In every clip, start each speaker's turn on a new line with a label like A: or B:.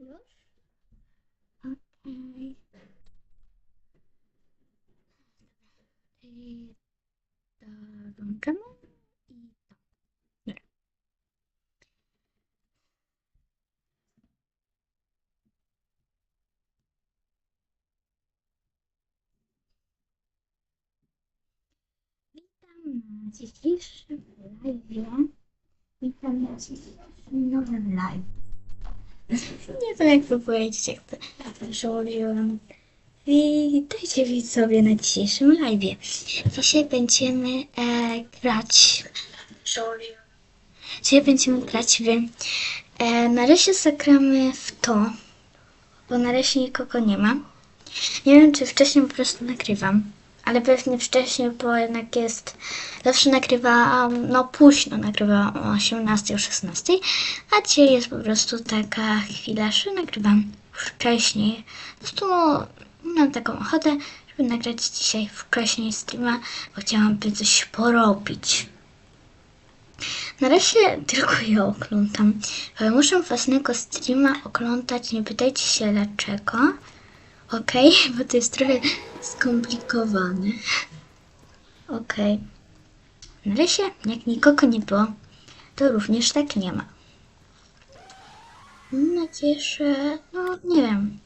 A: Już? Okej. I dołączamy i to. Dobra. Witam na dzisiejszym live'ie. Witam na dzisiejszym nowym live. Nie wiem jak to powiedzieć, jak to przełożyłam. Witajcie widzowie na dzisiejszym live'ie. Dzisiaj będziemy e, grać. Dzisiaj będziemy grać w. E, na razie zagramy w to, bo na razie nikogo nie ma. Nie wiem, czy wcześniej po prostu nagrywam, ale pewnie wcześniej, bo jednak jest. Zawsze nagrywam, no późno nagrywam o 18, o 16, a dzisiaj jest po prostu taka chwila, że nagrywam wcześniej. Po prostu mam taką ochotę, żeby nagrać dzisiaj wcześniej streama, bo chciałabym coś porobić. Na razie tylko ja oglądam, muszę własnego streama oglądać, nie pytajcie się dlaczego. Okej, bo to jest trochę skomplikowane. Okej. Na razie, jak nikogo nie było, to również tak nie ma. Mam nadzieję, że, no nie wiem,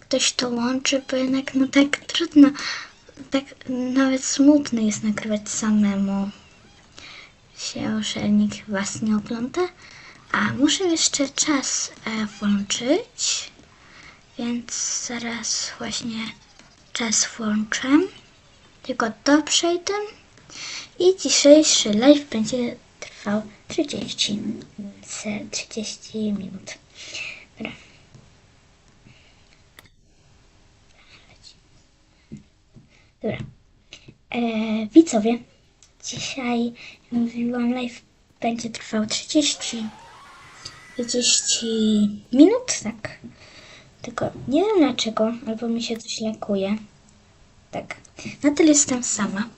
A: ktoś to łączy, bo jednak no tak trudno, tak nawet smutno jest nagrywać samemu się, nikt was nie ogląda. A muszę jeszcze czas e, włączyć, więc zaraz właśnie czas włączę. Tylko to przejdę. I dzisiejszy live będzie trwał 30, minut- 30 minut. Dobra. Dobra. E, widzowie, dzisiaj mówiłam live będzie trwał 30 30 minut, tak. Tylko nie wiem dlaczego, albo mi się coś lakuje. Tak. Na tyle jestem sama.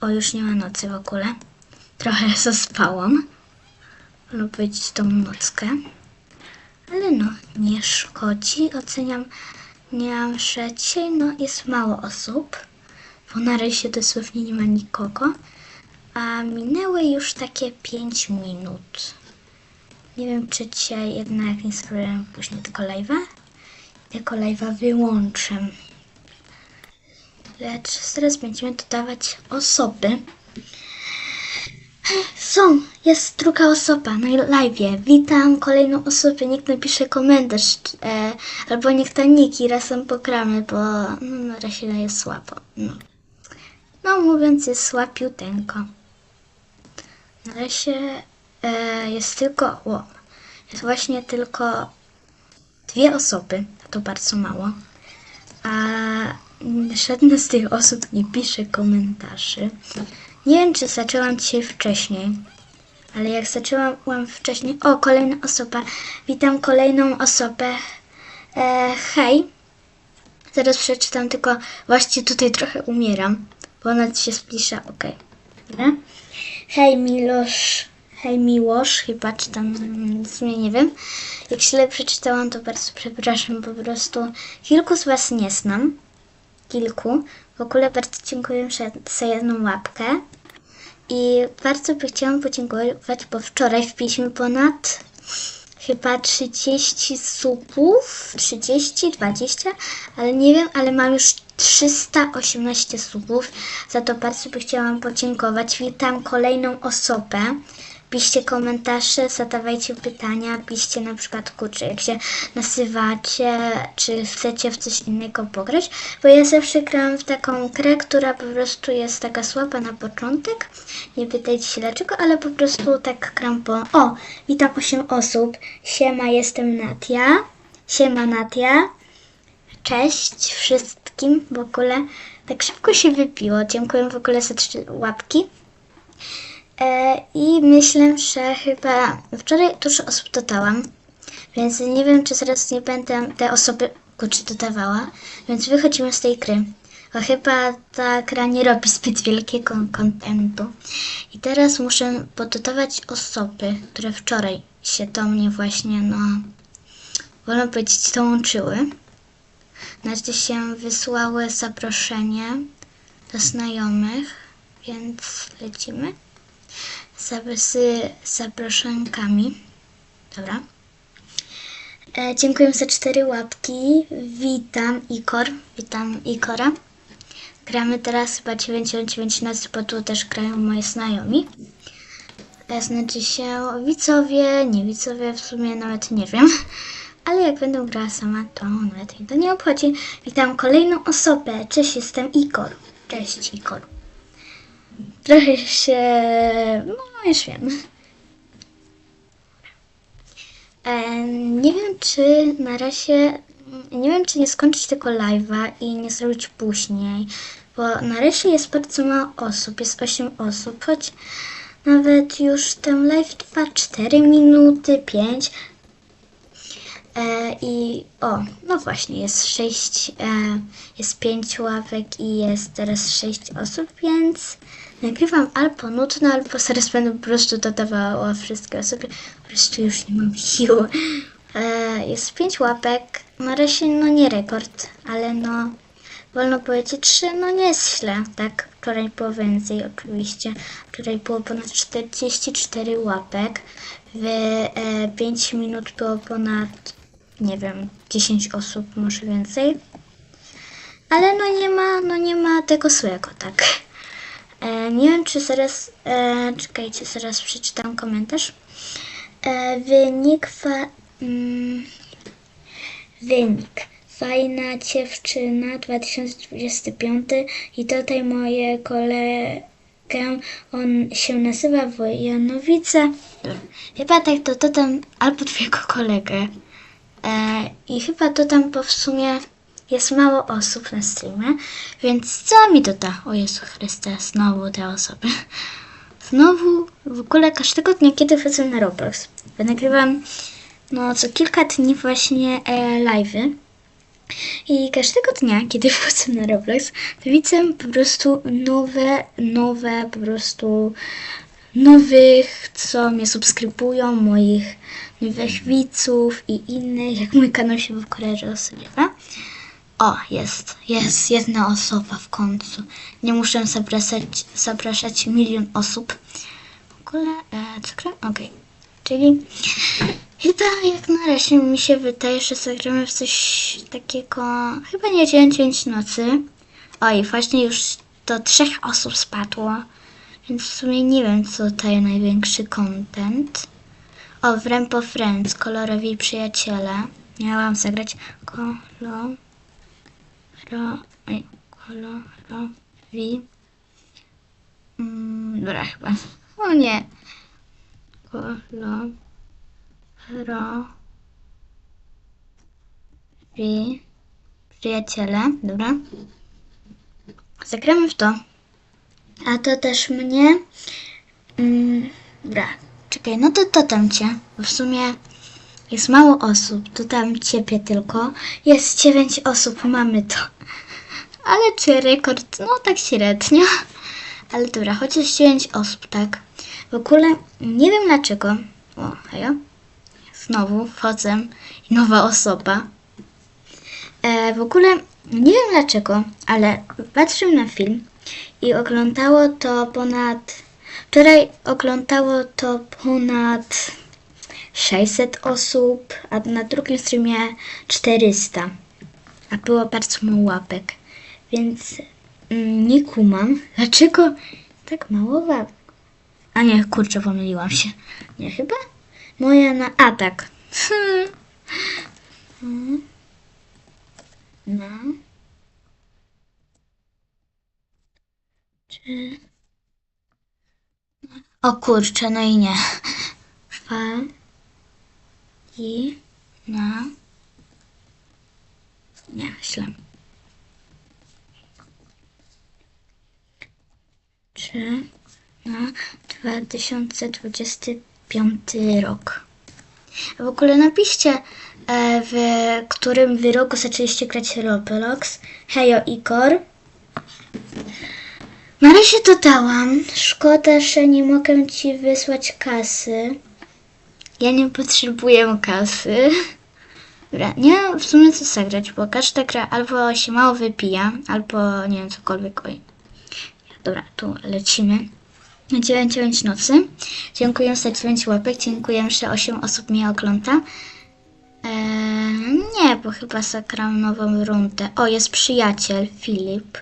A: O, już nie ma nocy w ogóle. Trochę zaspałam. Lub powiedzieć tą nockę. Ale no, nie szkodzi. Oceniam, że dzisiaj no, jest mało osób. Bo na razie dosłownie nie ma nikogo. A minęły już takie 5 minut. Nie wiem, czy dzisiaj jednak nie sprawdzam później tego live'a. Tego live'a wyłączę. Lecz teraz będziemy dodawać osoby. Są, jest druga osoba na live'ie. Witam kolejną osobę. Niech napisze komentarz, e, albo niech to niki razem pogramy, bo no, na razie jest słabo. No. no mówiąc, jest słabiuteńko. Na razie e, jest tylko, o, jest właśnie tylko dwie osoby. To bardzo mało. A żadna z tych osób nie pisze komentarzy. Nie wiem, czy zaczęłam dzisiaj wcześniej, ale jak zaczęłam wcześniej. O, kolejna osoba. Witam kolejną osobę. E, hej. Zaraz przeczytam, tylko właśnie tutaj trochę umieram, bo ona się splisza. Okej. Dobra. Hej, Milosz. Hej, Miłosz, chyba czy tam w sumie nie wiem. Jak źle przeczytałam, to bardzo przepraszam. Po prostu kilku z Was nie znam. Kilku. W ogóle bardzo dziękuję za- za jedną łapkę. I bardzo by chciałam podziękować, bo wczoraj wbiliśmy ponad chyba 30 subów, 30, 20, ale nie wiem, ale mam już 318 subów. Za to bardzo by chciałam podziękować. Witam kolejną osobę. Piszcie komentarze, zadawajcie pytania, piszcie na przykład kurczę, jak się nazywacie, czy chcecie w coś innego pograć, bo ja zawsze gram w taką grę, która po prostu jest taka słaba na początek. Nie pytajcie się dlaczego, ale po prostu tak gram, bo... O, witam 8 osób. Siema, jestem Natia. Siema Natia. Cześć wszystkim w ogóle. Tak szybko się wypiło. Dziękuję w ogóle za trzy łapki. E, I myślę, że chyba wczoraj dużo osób dodałam, więc nie wiem, czy zaraz nie będę te osoby kurczę dodawała, więc wychodzimy z tej gry. Bo chyba ta gra nie robi zbyt wielkiego kontentu. I teraz muszę pododawać osoby, które wczoraj się do mnie właśnie, no, wolno powiedzieć, dołączyły. Znaczy się wysłały zaproszenie do znajomych, więc lecimy z, zaproszonkami. Dobra. E, dziękuję za cztery łapki. Witam Ikor. Witam Ikora. Gramy teraz chyba 99 nocy, bo tu też grają moi znajomi. E, Znaczy się widzowie, nie widzowie, w sumie nawet nie wiem. Ale jak będę grała sama, to nawet mnie to nie obchodzi. Witam kolejną osobę. Cześć, jestem Ikor. Cześć, Ikor. Trochę się... no już wiem. Em, nie wiem, czy na razie... Nie wiem, czy nie skończyć tego live'a i nie zrobić później, bo na razie jest bardzo mało osób, jest 8 osób, choć nawet już ten live trwa 4 minuty, 5. E, I o, no właśnie, jest 6, e, jest 5 ławek i jest teraz 6 osób, więc nagrywam albo nudno, albo zaraz będę po prostu dodawała wszystkie osoby. Po prostu już nie mam sił. E, jest 5 łapek, na razie no nie rekord, ale no wolno powiedzieć, że no nie jest źle, tak? Wczoraj było więcej oczywiście. Wczoraj było ponad 44 łapek. W e, 5 minut było ponad, nie wiem, 10 osób, może więcej. Ale no nie ma, no nie ma tego złego, tak? E, nie wiem, czy zaraz, e, czekajcie, zaraz przeczytam komentarz. E, wynik fa, mm, wynik. Fajna dziewczyna 2025 i tutaj moje kolegę, on się nazywa Wojanowice. Chyba tak to dodam albo twojego kolegę. E, I chyba dodam, bo w sumie jest mało osób na streamie, więc co mi doda? O Jezu Chryste, znowu te osoby. Znowu w ogóle każdego dnia, kiedy wchodzę na Roblox, bo nagrywam no co kilka dni właśnie e, live'y. I każdego dnia, kiedy wchodzę na Roblox, to widzę po prostu nowe, nowe, po prostu nowych, co mnie subskrybują, moich nowych widzów i innych, jak mój kanał się w ogóle rozrywa. O, jest, jest jedna osoba w końcu. Nie muszę zapraszać, zapraszać milion osób. W ogóle, e, co gram? Okej. Czyli chyba jak na razie mi się wydaje, że zagramy w coś takiego, chyba nie 9 nocy. Oj, właśnie już do trzech osób spadło. Więc w sumie nie wiem, co daje największy content. O, w Rampo Friends, kolorowi przyjaciele. Miałam zagrać kolor... Ro... Oj, kolorowi... Mm, dobra, chyba. O nie. Kolor... Ro... Wi... Przyjaciele, dobra. Zagramy w to. A to też mnie. Mm, dobra, czekaj, no to dodam cię. Bo w sumie jest mało osób. Dodam ciebie tylko. Jest dziewięć osób, mamy to. Ale czy rekord? No tak średnio. Ale dobra, chociaż dziewięć osób, tak. W ogóle nie wiem dlaczego. O, hejo. Znowu wchodzę nowa osoba. E, w ogóle nie wiem dlaczego, ale patrzyłem na film i oglądało to ponad. Wczoraj oglądało to ponad 600 osób, a na drugim streamie 400. A było bardzo mało łapek. Więc mm, nie kumam, dlaczego tak mało łapek. A nie, kurczę, pomyliłam się. Nie, chyba? Moja na atak. No. Czy... O kurczę, no i nie. Fa... I... Na... Nie, źle. Na 2025 rok. W ogóle napiszcie, e, w którym wy roku zaczęliście grać Roblox. Hejo Igor. Na razie dodałam. Szkoda, że nie mogę ci wysłać kasy. Ja nie potrzebuję kasy. Dobra, nie w sumie co zagrać, bo każda gra albo się mało wypija, albo nie wiem, cokolwiek. Oj. Dobra, tu lecimy. 9-9 nocy. Dziękuję za 9 łapek. Dziękuję, że 8 osób mnie ogląda. Eee, nie, bo chyba zagram nową rundę. O, jest przyjaciel, Filip.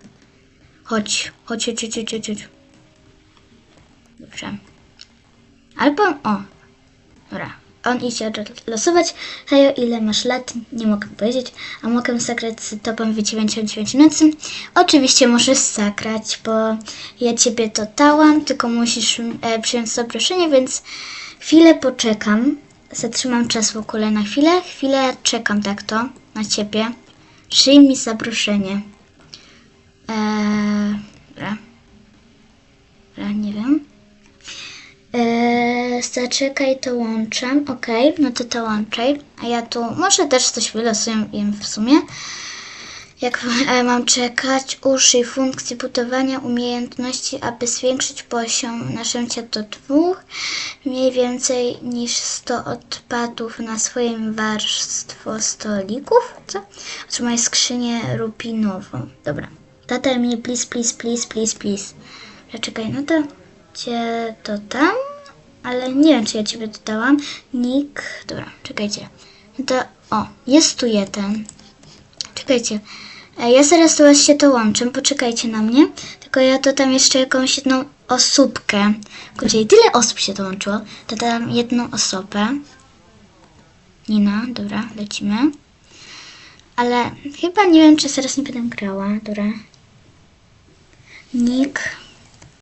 A: Chodź, chodź, chodź, chodź, chodź, chodź. Dobrze. Albo, o, dobra. On idzie losować. Hejo, ile masz lat? Nie mogę powiedzieć. A mogę zagrać z tobą w 99 nocy? Oczywiście możesz zagrać, bo ja ciebie dodałam, tylko musisz e, przyjąć zaproszenie, więc chwilę poczekam. Zatrzymam czas w ogóle na chwilę. Chwilę czekam tak to na ciebie. Przyjmij zaproszenie. Zaczekaj, to łączam. Okej, no to to łączaj. A ja tu może też coś wylosuję im w sumie. Jak e, mam czekać, użyj funkcji budowania umiejętności, aby zwiększyć poziom narzędzia do dwóch. Mniej więcej niż 100 odpadów na swoim warstwo stolików. Co? Otrzymaj skrzynię rubinową. Dobra. Dodaj mnie, please, please, please, please, please. Ja czekaj, no to cię dodam, ale nie wiem, czy ja ciebie dodałam. Nick, dobra, czekajcie. To, o, jest tu jeden. Czekajcie. E, Ja zaraz do się dołączę, poczekajcie na mnie. Tylko ja dodam jeszcze jakąś jedną osóbkę. Kurczę, tyle osób się dołączyło. Dodam jedną osobę. Nina, dobra, lecimy. Ale chyba nie wiem, czy zaraz nie będę grała. Dobra. Nick.